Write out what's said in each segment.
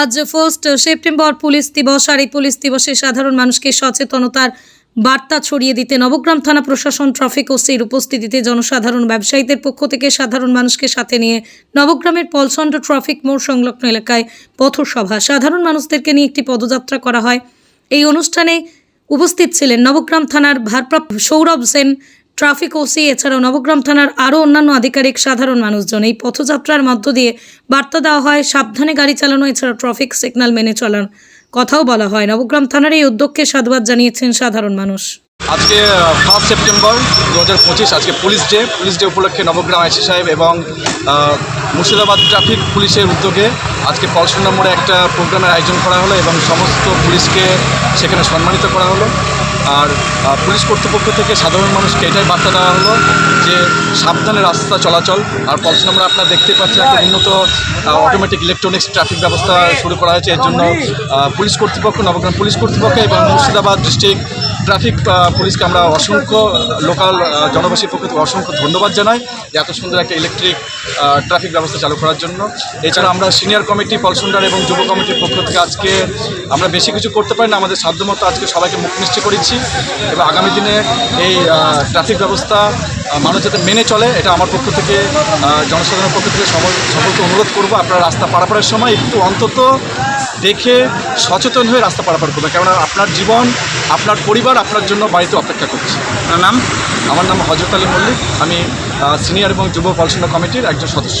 আজ first September police দিবস আর এই পুলিশ দিবসে সাধারণ মানুষকে সচেতনতার বার্তা ছড়িয়ে দিতে নবগ্রাম থানা প্রশাসন ট্রাফিক ওসির উপস্থিতিতে জনসাধারণ ব্যবসায়ীদের পক্ষ থেকে সাধারণ মানুষকে সাথে নিয়ে নবগ্রামের পলসন্ড ট্রাফিক মোড় সংলগ্ন এলাকায় পথসভা। সাধারণ মানুষদেরকে নিয়ে একটি পদযাত্রা করা হয়। এই অনুষ্ঠানে উপস্থিত ছিলেন নবগ্রাম থানার ভারপ্রাপ্ত সৌরভ সেন ট্রাফিক ওসি, এছাড়াও নবগ্রাম থানার আরও অন্যান্য আধিকারিক, সাধারণ মানুষজন এই পথযাত্রার মধ্য দিয়ে বার্তা দেওয়া হয়, সাবধানে গাড়ি চালানো, এছাড়াও ট্রাফিক সিগন্যাল মেনে চলার কথাও বলা হয়। নবগ্রাম থানার এই উদ্যোগকে সাধুবাদ জানিয়েছেন সাধারণ মানুষ। আজকে ফার্স্ট সেপ্টেম্বর দু হাজার পঁচিশ, আজকে পুলিশ ডে। পুলিশ ডে উপলক্ষে নবগ্রাম আইসি সাহেব এবং মুর্শিদাবাদ ট্রাফিক পুলিশের উদ্যোগে আজকে পলসন নম্বরে একটা প্রোগ্রামের আয়োজন করা হলো এবং সমস্ত পুলিশকে সেখানে সম্মানিত করা হলো। আর পুলিশ কর্তৃপক্ষ থেকে সাধারণ মানুষকে এটাই বার্তা দেওয়া হলো যে সাবধানে রাস্তা চলাচল আর পলস নাম্বার আপনারা দেখতে পাচ্ছেন একটা উন্নত অটোমেটিক ইলেকট্রনিক্স ট্রাফিক ব্যবস্থা শুরু করা হয়েছে। এর জন্য পুলিশ কর্তৃপক্ষ নবগ্রাম পুলিশ কর্তৃপক্ষ এবং মুর্শিদাবাদ ডিস্ট্রিক্ট ট্রাফিক পুলিশকে আমরা অসংখ্য লোকাল জনবাসীর পক্ষ থেকে অসংখ্য ধন্যবাদ জানাই এত সুন্দর একটা ইলেকট্রিক ট্রাফিক ব্যবস্থা চালু করার জন্য। এছাড়া আমরা সিনিয়র কমিটি পলসুন্ডার এবং যুব কমিটির পক্ষ থেকে আজকে আমরা বেশি কিছু করতে পারি না, আমাদের সাধ্যমতো আজকে সবাইকে মুখ মিষ্টি করেছি এবং আগামী দিনে এই ট্রাফিক ব্যবস্থা মানুষ যাতে মেনে চলে, এটা আমার পক্ষ থেকে জনসাধারণের পক্ষ থেকে সকল সকলকে অনুরোধ করব। আপনারা রাস্তা পারাপারের সময় একটু অন্তত দেখে সচেতন হয়ে রাস্তা পারাপার করবে কেননা আপনার জীবন, আপনার পরিবার আপনার জন্য বাড়িতে অপেক্ষা করছে। আপনার নাম? আমার নাম হজরত আলী মল্লিক। আমি সিনিয়র এবং যুব পড়াশোনা কমিটির একজন সদস্য।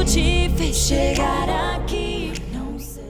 vento te fez chegar aqui? Não sei.